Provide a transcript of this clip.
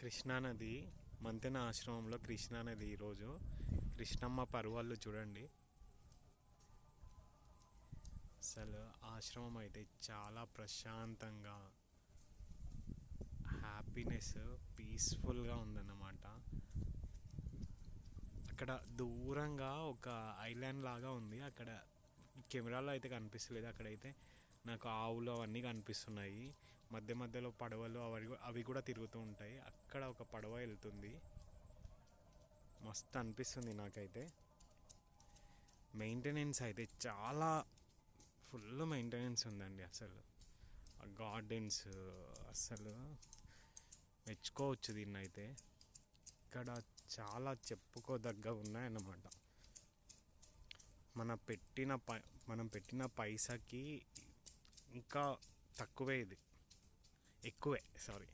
కృష్ణానది మంతెన ఆశ్రమంలో కృష్ణానది ఈరోజు. కృష్ణమ్మ పరువాళ్ళు చూడండి. అసలు ఆశ్రమం అయితే చాలా ప్రశాంతంగా హ్యాపీనెస్ పీస్ఫుల్గా ఉందన్నమాట. అక్కడ దూరంగా ఒక ఐలాండ్ లాగా ఉంది. అక్కడ కెమెరాలో అయితే కనిపిస్తలేదు. అక్కడైతే నాకు ఆవులు అవన్నీ కనిపిస్తున్నాయి. మధ్య మధ్యలో పడవలు అవి అవి కూడా తిరుగుతూ ఉంటాయి. అక్కడ ఒక పడవ వెళ్తుంది. మస్తు అనిపిస్తుంది నాకైతే. మెయింటెనెన్స్ అయితే చాలా ఫుల్ మెయింటెనెన్స్ ఉందండి అసలు. ఆ గార్డెన్స్ అసలు మెచ్చుకోవచ్చు దీన్ని అయితే ఇక్కడ చాలా చెప్పుకోదగ్గ ఉన్నాయన్నమాట. మన పెట్టిన పై మనం పెట్టిన పైసకి ఇంకా తక్కువే ఇది. ఎక్కువే సారీ